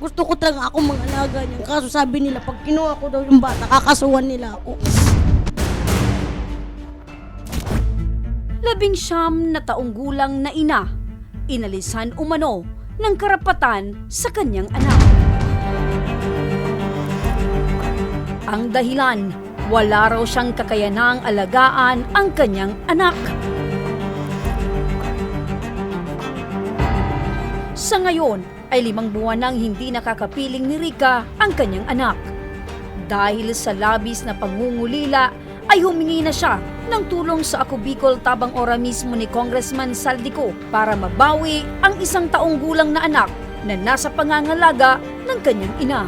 Gusto ko talaga ako mag-alaga niyan. Kaso sabi nila, pag kinuha ko daw yung bata, kakasuhan nila ako. labing siyam na taong gulang na ina, inalisan umano ng karapatan sa kanyang anak. Ang dahilan, wala raw siyang kakayanang alagaan ang kanyang anak. Sa ngayon ay limang buwan nang hindi nakakapiling ni Rika ang kanyang anak. Dahil sa labis na pangungulila ay humingi na siya ng tulong sa Ako Bicol tabang ora mismo ni Congressman Saldico para mabawi ang isang taong gulang na anak na nasa pangangalaga ng kanyang ina.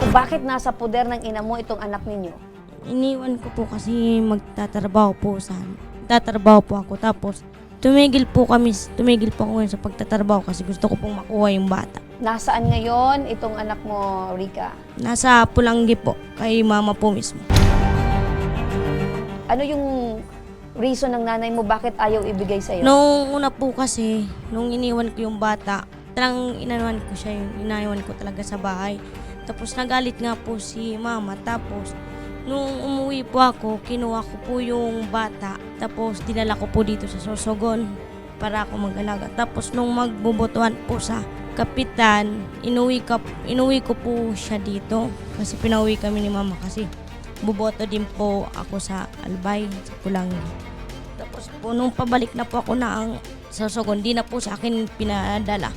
Kung bakit nasa poder ng ina mo itong anak ninyo? Iniwan ko po kasi magtatrabaho po sa Tatrabaho po ako tapos tumigil po kami, tumigil po ako sa pagtatrabaho kasi gusto ko pong makuha yung bata. Nasaan ngayon itong anak mo, Rika? Nasa Pulanggi po, kay mama po mismo. Ano yung reason ng nanay mo bakit ayaw ibigay sa'yo? Nung una po kasi, nung iniwan ko yung bata, talagang inanuan ko siya, inaiwan ko talaga sa bahay. Tapos nagalit nga po si mama, tapos nung umuwi po ako, kinuha ko po yung bata, tapos dinala ko po dito sa Sosogon para ako mag-alaga. Tapos nung magbubutuhan po sa kapitan, inuwi, ka, inuwi ko po siya dito kasi pinauwi kami ni mama kasi buboto din po ako sa Albay, sa Pulangi. Tapos po, nung pabalik na po ako na ang sasogon, di na po sa akin pinadala.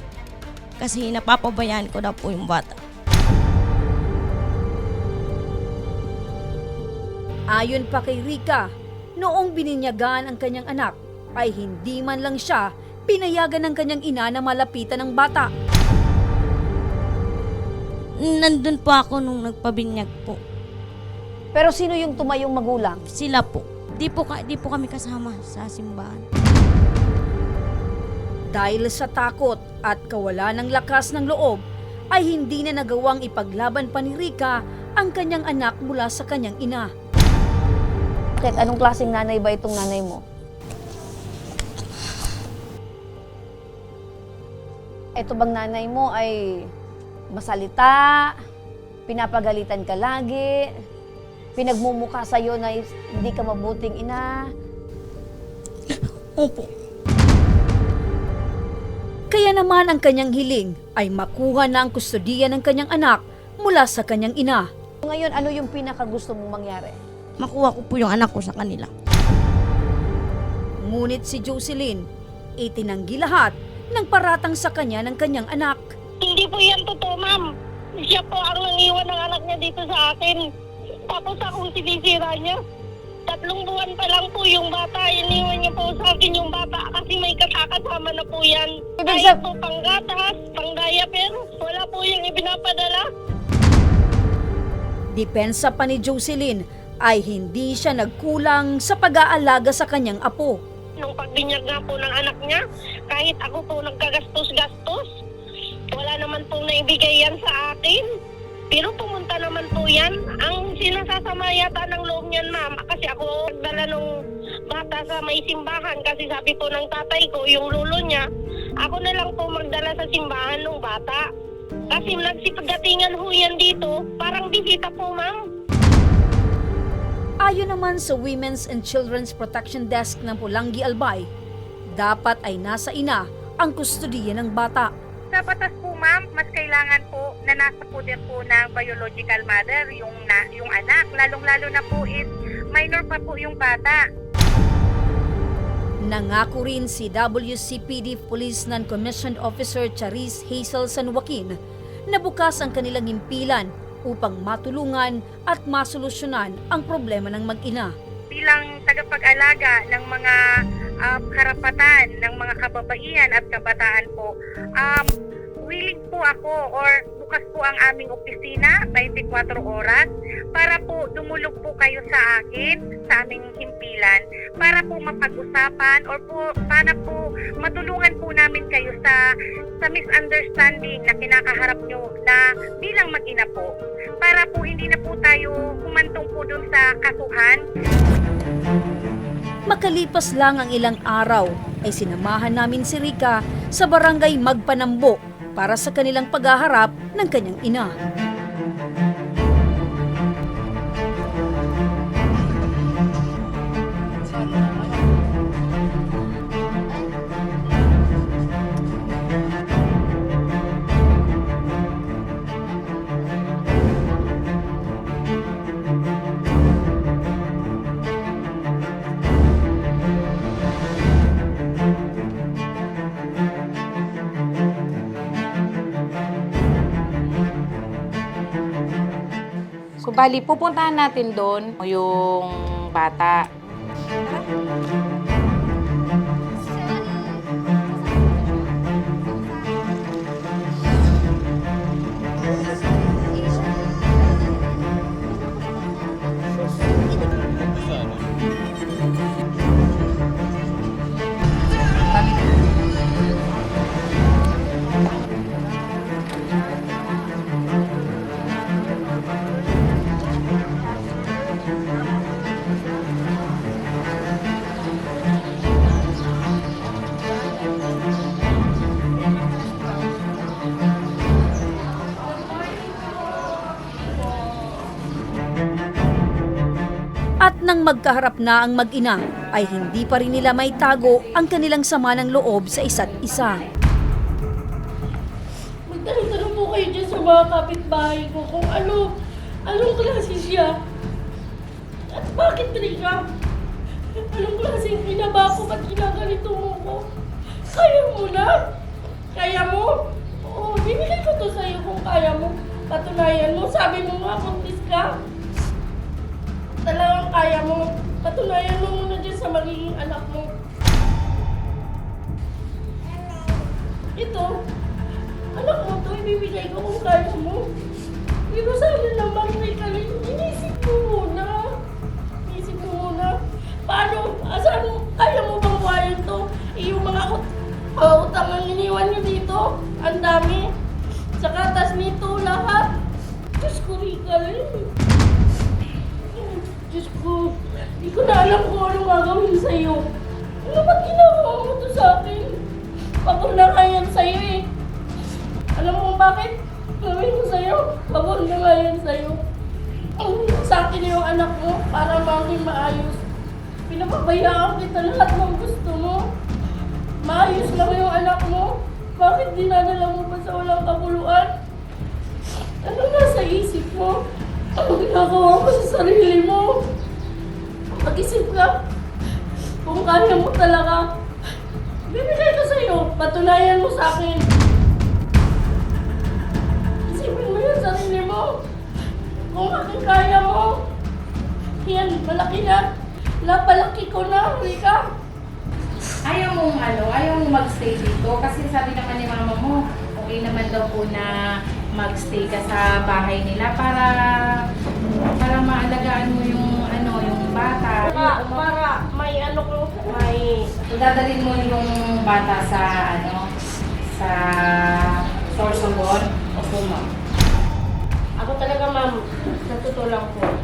Kasi napapabayaan ko daw po yung bata. Ayon pa kay Rika, noong bininyagan ang kanyang anak, ay hindi man lang siya pinayagan ng kanyang ina na malapitan ng bata. Nandun po ako nung nagpabinyag po. Pero sino yung tumayong magulang? Sila po. Di po, ka, di po kami kasama sa simbahan. Dahil sa takot at kawalan ng lakas ng loob, ay hindi na nagawang ipaglaban pa ni Rika ang kanyang anak mula sa kanyang ina. Bakit? Anong klaseng nanay ba itong nanay mo? Ito bang nanay mo ay masalita, pinapagalitan ka lagi, pinagmumukha sa'yo na hindi ka mabuting ina, Opo. Kaya naman ang kanyang hiling ay makuha na ang kustodiya ng kanyang anak mula sa kanyang ina. Ngayon, ano yung pinakagusto mong mangyari? Makuha ko po yung anak ko sa kanila. Ngunit si Jocelyn, itinanggi lahat ng paratang sa kanya ng kanyang anak. Hindi po yan totoo, ma'am. Siya po ang nangiwan ng anak niya dito sa akin. Tapos akong sinisira niya. Tatlong buwan pa lang po yung bata. Iniwan niya po sa akin yung bata kasi may kasakasama na po yan. Ibig Kahit po panggatas, pang-diaper, wala po yung ibinapadala. Depensa pa ni Jocelyn ay hindi siya nagkulang sa pag-aalaga sa kanyang apo. Nung pagbinyag nga po ng anak niya, kahit ako po nagkagastos-gastos, wala naman po naibigay yan sa akin. Pero pumunta naman po yan. Ang sinasasama yata ng loob niyan, ma'am, kasi ako nagdala nung bata sa may simbahan kasi sabi po ng tatay ko, yung lulo niya, ako na lang po magdala sa simbahan ng bata. Kasi nagsipagatingan ho yan dito, parang bisita po, ma'am. Ayon naman sa Women's and Children's Protection Desk ng Pulangi Albay, dapat ay nasa ina ang kustodiya ng bata. Sa batas po ma'am, mas kailangan po na nasa poder po ng biological mother yung na, yung anak. Lalong-lalo na po is minor pa po yung bata. Nangako rin si WCPD Police Non-Commissioned Officer Charis Hazel San Joaquin na bukas ang kanilang himpilan upang matulungan at masolusyonan ang problema ng mag-ina. Bilang tagapag-alaga ng mga ah, karapatan ng mga kababaihan at kabataan po, um, willing po ako or bukas po ang aming opisina 24 oras para po dumulog po kayo sa akin, sa aming himpilan, para po mapag-usapan or po para po matulungan po namin kayo sa sa misunderstanding na kinakaharap nyo na bilang mag-ina po para po hindi na po tayo humantong po dun sa kasuhan Makalipas lang ang ilang araw ay sinamahan namin si Rika sa barangay Magpanambo para sa kanilang paghaharap ng kanyang ina. Bali, pupuntahan natin doon yung bata. Magkaharap na ang mag-ina, ay hindi pa rin nila may tago ang kanilang sama ng loob sa isa't isa. Magtanong-tanong po kayo dyan sa mga kapitbahay ko kung ano, anong klase siya. At bakit Rika? Anong klase yung pinaba ko? Ba't ginaganito mo ko? Kaya mo na? Kaya mo? Oo, bibigay ko to sa'yo kung kaya mo. Patunayan mo. Sabi mo nga, buntis ka. Kaya mo. Patunayan mo muna dyan sa magiging anak mo. Ito, anak mo to, ibibigay ko kung kaya mo. Pero sana naman, may kalit. Inisip mo muna. Inisip mo muna. Paano, asan, kaya mo bang buhayin to? Yung mga ut uh, utang ang iniwan nyo dito, ang dami. Ko, di ko na alam kung ano gagawin sa'yo. Ano ba't ginawa mo to sa akin? Na kaya yan sa'yo eh. Alam mo bakit? Gawin ko sa'yo. Na nga yan sa'yo. Sa akin yung anak mo para maging maayos. Pinapabayaan kita lahat ng gusto mo. Maayos lang yung anak mo. Bakit dinadala mo pa sa walang kabuluan? Ano nasa isip mo? Ano ginagawa mo sa sarili mo? Mag-isip ka. Kung kaya mo talaga, bibigay ko sa'yo. Patunayan mo sa akin. Isipin mo yung sarili mo. Kung aking kaya mo. Yan, malaki na. Napalaki ko na, Rika. Ayaw mong ano, ayaw mong magstay dito kasi sabi naman ni mama mo, okay naman daw po na magstay ka sa bahay nila para para maalagaan mo yung yung bata. Para, para may ano ko, may Dadalhin mo yung bata sa ano, sa Sorsogon. Opo, ma'am. Ako talaga, ma'am, natutulang ko.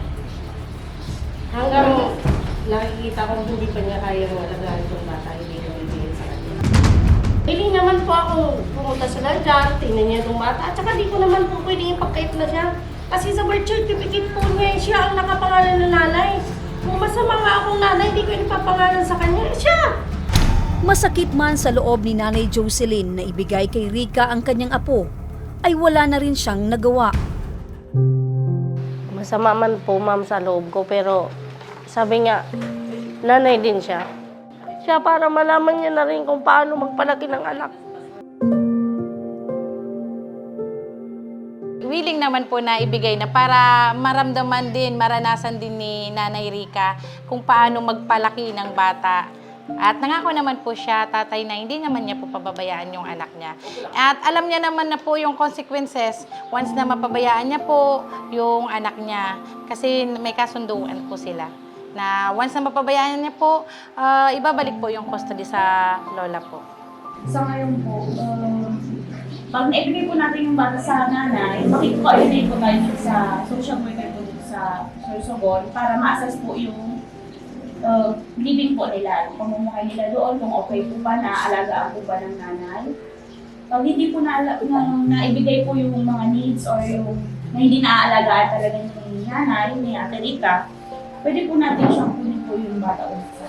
Hanggang nakikita ko hindi pa niya kaya ng alagaan yung bata, hindi ko bibigyan sa kanya. Hindi naman po ako pumunta sa landyar, tingnan niya itong bata, at saka di ko naman po pwede ipagkait na siya. Kasi sa birth certificate po niya, siya ang nakapangalan ng nanay. Akong nanay, di ko ipapangalan sa kanya, siya! Masakit man sa loob ni Nanay Jocelyn na ibigay kay Rika ang kanyang apo, ay wala na rin siyang nagawa. Masama man po, ma'am, sa loob ko, pero sabi nga, nanay din siya. Siya para malaman niya na rin kung paano magpalaki ng anak. Willing naman po na ibigay na para maramdaman din, maranasan din ni Nanay Rika kung paano magpalaki ng bata. At nangako naman po siya, tatay, na hindi naman niya po pababayaan yung anak niya. At alam niya naman na po yung consequences once na mapabayaan niya po yung anak niya. Kasi may kasunduan po sila. Na once na mapabayaan niya po, ah, ibabalik po yung custody sa lola po. Sa ngayon po, um, pag naibigay po natin yung bata sa nanay, makikikoordinate po tayo sa social worker po dun sa Sorsogon para ma-assess po yung uh, living po nila, pamumuhay nila doon, kung okay po ba, naaalagaan po ba ng nanay. Pag hindi po na, na, naibigay po yung mga needs or yung na hindi naaalagaan talaga ni nanay, ni Ate Rika, pwede po natin siyang kunin po yung bata ulit sa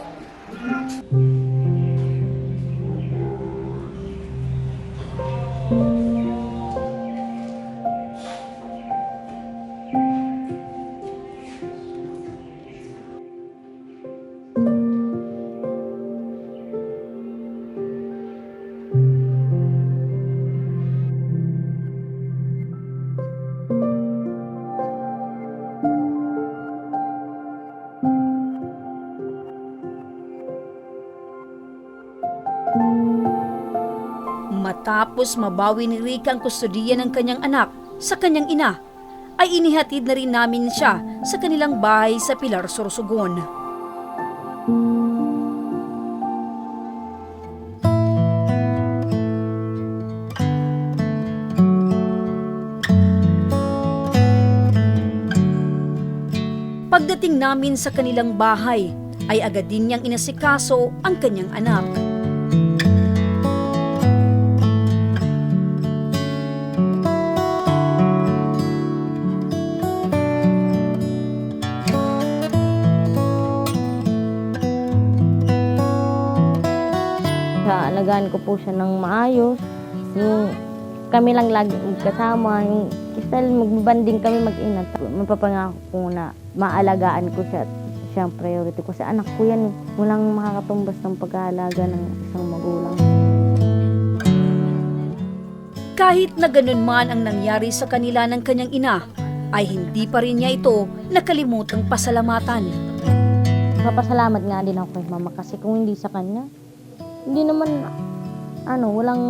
kanila. Matapos mabawi ni Rika ang kustodiya ng kanyang anak sa kanyang ina, ay inihatid na rin namin siya sa kanilang bahay sa Pilar, Sorsogon. Pagdating namin sa kanilang bahay, ay agad din niyang inasikaso ang kanyang anak. Sa alagaan ko po siya ng maayos. Yung kami lang lagi kasama. Yung style magbabanding kami mag-ina. Mapapangako ko na maalagaan ko siya. at Siya ang priority ko. Kasi anak ko yan. Walang makakatumbas ng pag-aalaga ng isang magulang. Kahit na ganun man ang nangyari sa kanila ng kanyang ina, ay hindi pa rin niya ito nakalimutang pasalamatan. Papasalamat nga din ako kay mama kasi kung hindi sa kanya, hindi naman, ano, walang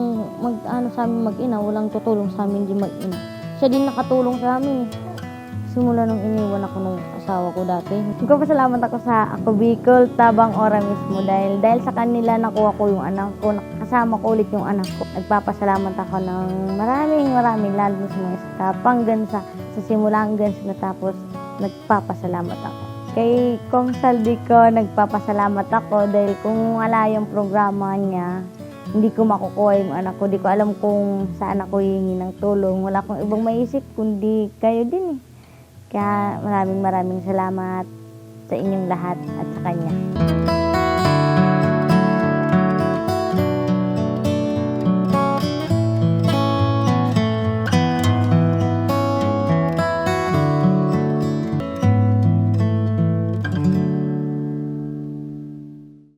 mag, ano sa amin mag-ina, walang tutulong sa amin din mag-ina. Siya din nakatulong sa amin. Simula nung iniwan ako nung asawa ko dati. Nagpapasalamat ako sa ako Bicol, Tabang Ora mismo dahil dahil sa kanila nakuha ko yung anak ko, kasama ko ulit yung anak ko. Nagpapasalamat ako ng maraming maraming lalo sa mga sa, sa simula hanggang sa natapos. Nagpapasalamat ako. Kay Kong Saldi ko, nagpapasalamat ako dahil kung wala yung programa niya, hindi ko makukuha yung anak ko. Di ko alam kung saan ako hihingi ng tulong. Wala akong ibang maisip kundi kayo din eh. Kaya maraming maraming salamat sa inyong lahat at sa kanya.